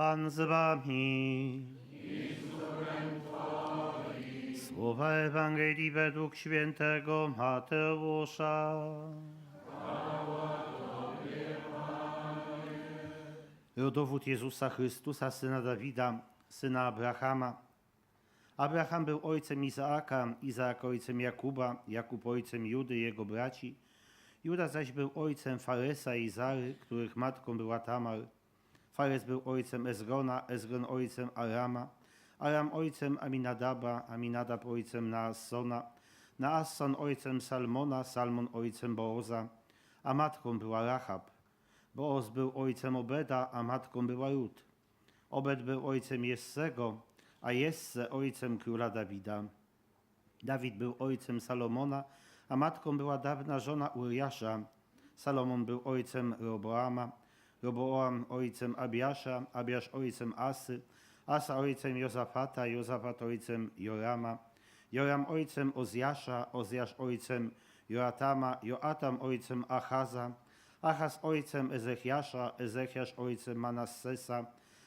Pan z wami. Słowa Ewangelii według świętego Mateusza. Rodowód Jezusa Chrystusa, syna Dawida, syna Abrahama. Abraham był ojcem Izaaka, Izaak ojcem Jakuba, Jakub ojcem Judy i jego braci. Juda zaś był ojcem Faresa i Zary, których matką była Tamar. Fares był ojcem Ezrona, Ezron ojcem Arama, Aram ojcem Aminadaba, Aminadab ojcem Naassona, Naasson ojcem Salmona, Salmon ojcem Booza, a matką była Rahab. Booz był ojcem Obeda, a matką była Rut. Obed był ojcem Jessego, a Jesse ojcem króla Dawida. Dawid był ojcem Salomona, a matką była dawna żona Uriasza. Salomon był ojcem Roboama, Roboam ojcem Abiasza, Abiasz ojcem Asy, Asa ojcem Jozafata, Jozafat ojcem Jorama, Joram ojcem Ozjasza, Ozjasz ojcem Joatama, Joatam ojcem Achaza, Achaz ojcem Ezechiasza, Ezechiasz ojcem Manassesa,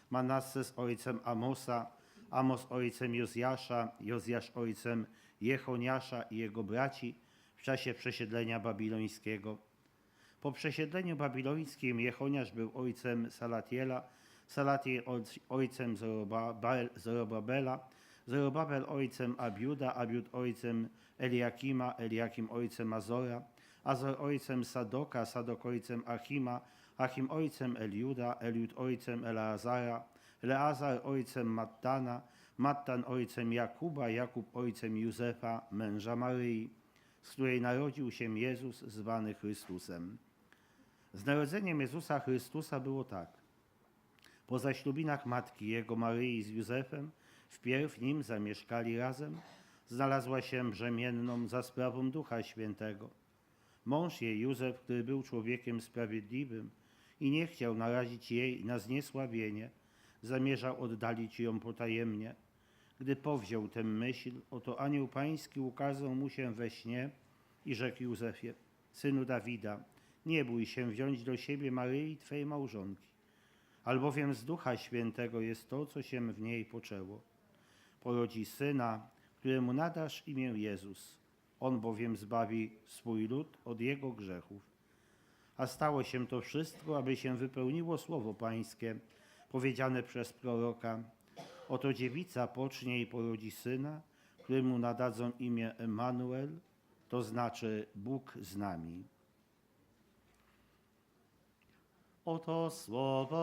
Manasses ojcem Amosa, Amos ojcem Jozjasza, Jozjasz ojcem Jechoniasza i jego braci w czasie przesiedlenia babilońskiego. Po przesiedleniu babilońskim Jechoniasz był ojcem Salatiela, Salatiel oj- ojcem Zorobabel- Zorobabela, Zorobabel ojcem Abiuda, Abiud ojcem Eliakima, Eliakim ojcem Azora, Azor ojcem Sadoka, Sadok ojcem Achima, Achim ojcem Eliuda, Eliud ojcem Eleazara, Eleazar ojcem Mattana, Mattan ojcem Jakuba, Jakub ojcem Józefa, męża Maryi, z której narodził się Jezus zwany Chrystusem. Z narodzeniem Jezusa Chrystusa było tak. Po zaślubinach matki jego Maryi z Józefem, wpierw nim zamieszkali razem, znalazła się brzemienną za sprawą Ducha Świętego. Mąż jej, Józef, który był człowiekiem sprawiedliwym i nie chciał narazić jej na zniesławienie, zamierzał oddalić ją potajemnie. Gdy powziął tę myśl, oto anioł pański ukazał mu się we śnie i rzekł Józefie, synu Dawida, nie bój się wziąć do siebie Maryi, twej małżonki, albowiem z Ducha Świętego jest to, co się w niej poczęło. Porodzi syna, któremu nadasz imię Jezus. On bowiem zbawi swój lud od jego grzechów. A stało się to wszystko, aby się wypełniło słowo Pańskie, powiedziane przez proroka. Oto dziewica pocznie i porodzi syna, któremu nadadzą imię Emanuel, to znaczy Bóg z nami. Oto słowo